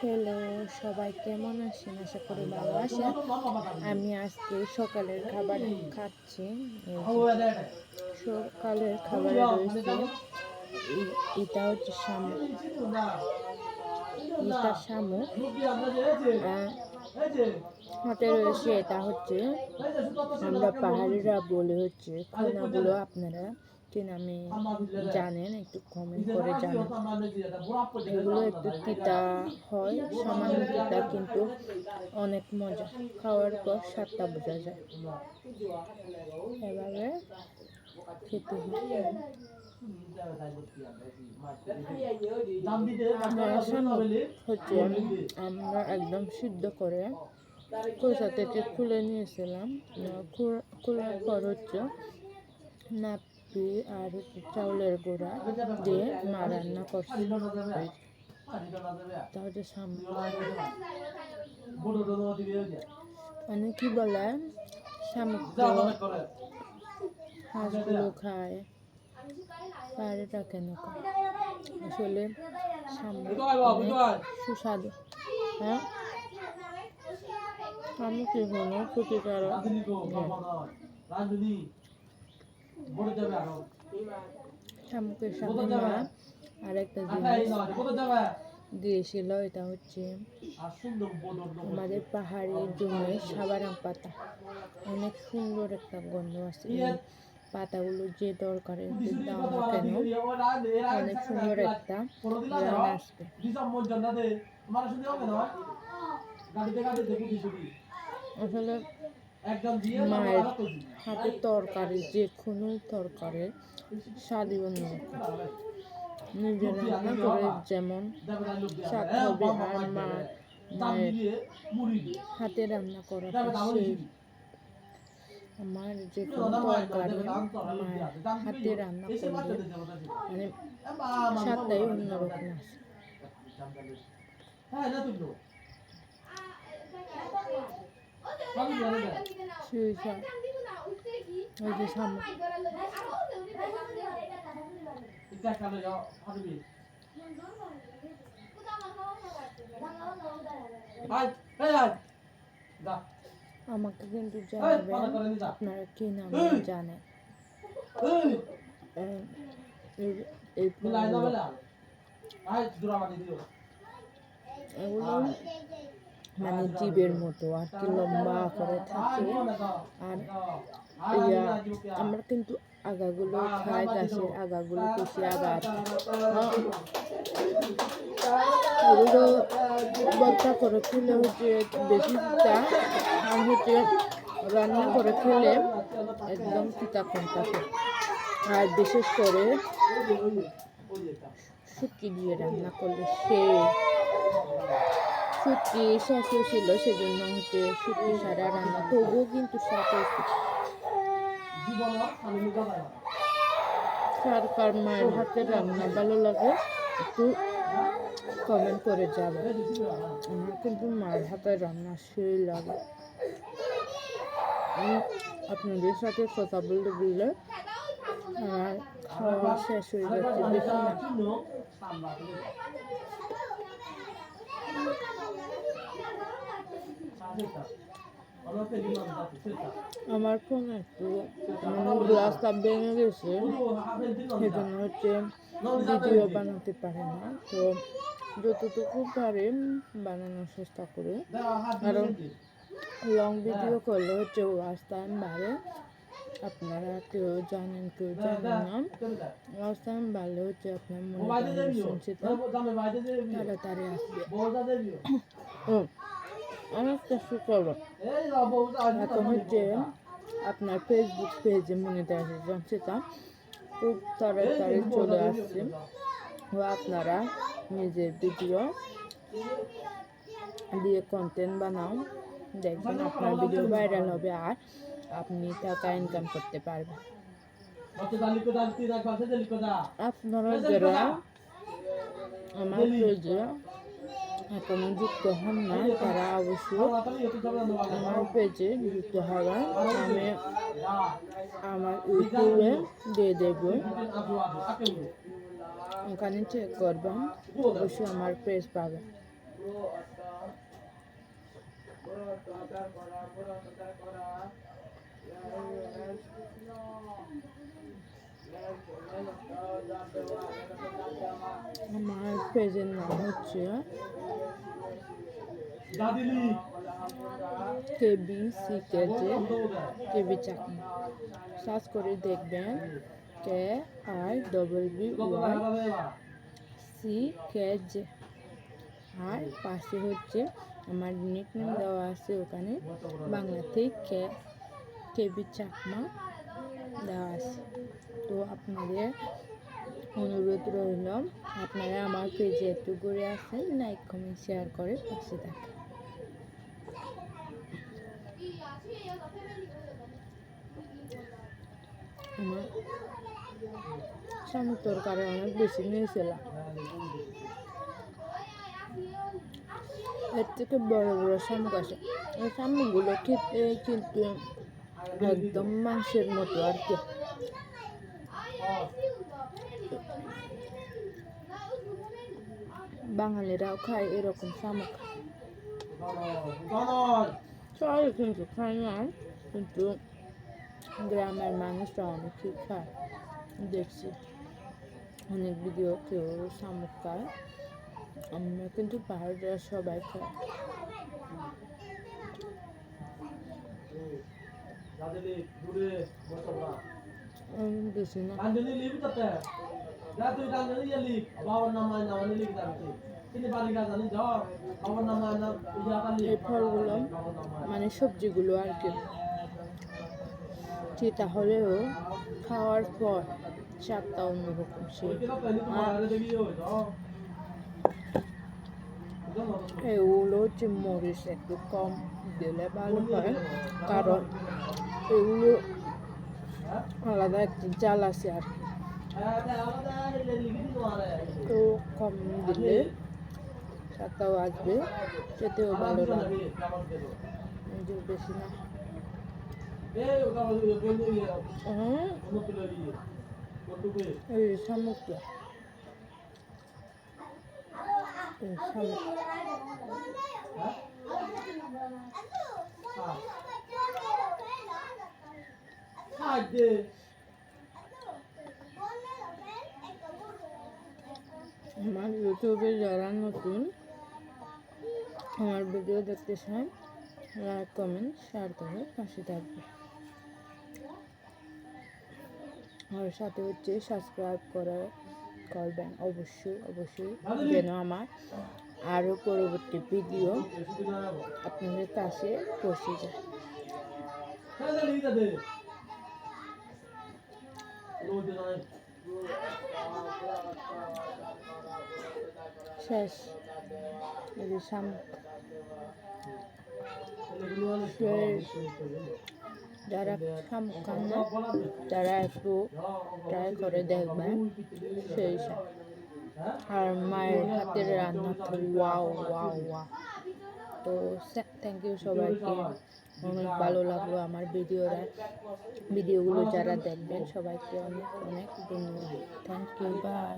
Hello, সবাই কেমন আছেন? আশা করি ভালো আছেন। আমি আজকে সকালের খাবার খাচ্ছি। সকালের খাবারে রয়েছে। এটা হচ্ছে শামুক। এটা শামুক। হাতে রয়েছে, এটা হচ্ছে আমরা পাহাড়িরা বলে হচ্ছে, খোনাগুলো আপনারা কি নামে জানেন একটু কমেন্ট করে জানেন। এগুলো একটু তিতা হয় সামান্য তিতা কিন্তু অনেক মজা। খাওয়ার পর স্বাদটা বোঝা যায়। এভাবে খেতে হচ্ছে আমরা একদম সিদ্ধ করে খোসা থেকে খুলে নিয়েছিলাম। খোলার পর হচ্ছে নাপি আর হচ্ছে চাউলের গুঁড়া দিয়ে মা রান্না করছে। তা হচ্ছে সামনে মানে কি বলে? হাঁসগুলো খায়। পায়রাটা কেন আসলে সুস্বাদু। হ্যাঁ? শামুকের কোনো ক্ষতিকারক নয়। শামুকের সাথে মা আরেকটা জিনিস। দিয়েছিল এটা হচ্ছে আমাদের পাহাড়ের জন্য সাবারাম পাতা। অনেক সুন্দর একটা গন্ধ আছে এই পাতাগুলো যে দরকারে দাও না কেন? অনেক সুন্দর একটা আসবে। আসলে মায়ের হাতে তরকারি যে কোনো তরকারি স্বাদই অন্যরকম নিজে রান্না করে যেমন স্বাদ হবে আর মা মায়ের হাতে রান্না করা সেই। আমার যে কোনো তরকারি মায়ের হাতে রান্না করলে মানে স্বাদটাই অন্যরকম সেই স্বাদ ওই যে শামুক আমাকে কিন্তু জানাবেন আপনারা কি নাম জানেন। এই- এই ফলগুলো। মানে জীবের মতো আর কি লম্বা করে থাকে। আর ইয়া আমরা কিন্তু আগাগুলো খাই গাছের আগাগুলো বেশি আগা আছে হ্যাঁ, এগুলো ভর্তা করে খেলে হচ্ছে বেশি তিতা আর হচ্ছে রান্না করে খেলে একদম তিতা কম থাকে। আর বিশেষ করে শুটকি দিয়ে রান্না করলে সে শুটকি শেষ ছিল সেজন্য হচ্ছে শুটকি সারা রান্না তবুও কিন্তু কার কার মায়ের হাতের রান্না ভালো লাগে, একটু কমেন্ট করে যাবে আমার কিন্তু মায়ের হাতের রান্না সেই লাগে। আপনাদের সাথে কথা বলতে বললে আমার খাওয়া শেষ হয়ে যাচ্ছে বেশি না আমার ফোন একটু গ্লাসটা ভেঙে গেছে। সেজন্য হচ্ছে ভিডিও বানাতে পারে না। তো যতটুকু পারে বানানোর চেষ্টা করে। কারণ লং ভিডিও করলে হচ্ছে ওয়াচ টাইম বাড়ে। আপনারা কেউ জানেন কেউ জানেন না। ওয়াচ টাইম বাড়লে হচ্ছে আপনার মনে সেটা তাড়াতাড়ি আসবে। ও অনেক কিছু করব। এখন হচ্ছে আপনার ফেসবুক পেজে মনিটাইজেশন সেটা খুব তাড়াতাড়ি চলে আসছে। ও আপনারা নিজের ভিডিও দিয়ে কন্টেন্ট বানাও। দেখবেন আপনার ভিডিও ভাইরাল হবে আর আপনি টাকা ইনকাম করতে পারবেন। আপনারা যারা আমার এখনও যুক্ত হন না, তারা অবশ্যই আমার পেজে যুক্ত হবেন আমি আমার ইউটিউবে দিয়ে দেব। ওখানে চেক করবেন, অবশ্যই আমার পেজ পাবেন আমার পেজের নাম হচ্ছে K B C K J K B Chakma search করে দেখবেন K I double B Y C K J. আর পাশে হচ্ছে আমার নিকনেম দেওয়া আছে ওখানে বাংলাতেই কে কেবি চাকমা দেওয়া আছে। তো আপনাদের অনুরোধ রইল, আপনারা আমার পেজে একটু ঘুরে আসেন লাইক কমেন্ট শেয়ার করে পাশে থাকেন। আমার শামুক তরকারি অনেক বেশি নিয়েছিলাম। এর থেকে বড় বড় শামুক আসে এই শামুকগুলো খেতে কিন্তু একদম মাংসের মতো আর কি। বাঙালিরাও খায় এরকম শামুক। সবাই কিন্তু খায় না কিন্তু গ্রামের মানুষরা অনেকেই খায় দেখছি। অনেক ভিডিও কেউ শামুক খায়। আমরা কিন্তু পাহাড়ের সবাই খায় না। এই ফলগুলো মানে সবজিগুলো আর কি। চিতা হলেও খাওয়ার পর স্বাদটা অন্যরকম যাও এগুলো হচ্ছে মরিচ একটু কম দিলে ভালো হয়, কারণ এগুলো আলাদা একটা জাল আছে আর কি। তো কম দিলে স্বাদটাও আসবে, খেতেও ভালো লাগবে বেশি না হ্যাঁ এই শামুকটা এই শামুক আমার ইউটিউবে যারা নতুন আমার ভিডিও দেখতে চান লাইক কমেন্ট শেয়ার করে পাশে থাকবে আর সাথে হচ্ছে সাবস্ক্রাইব করে করবেন অবশ্যই অবশ্যই যেন আমার আরও পরবর্তী ভিডিও আপনাদের কাছে পৌঁছে যায়। শেষ। শামুক যারা শামুক খান না তারা একটু ট্রাই করে দেখবেন। সেই আর মায়ের হাতের রান্না তো ওয়াও ওয়াও ওয়া তো থ্যাংক ইউ সবাইকে। অনেক ভালো লাগল আমার ভিডিওরা ভিডিওগুলো যারা দেখবেন সবাইকে অনেক অনেক ধন্যবাদ। Thank you by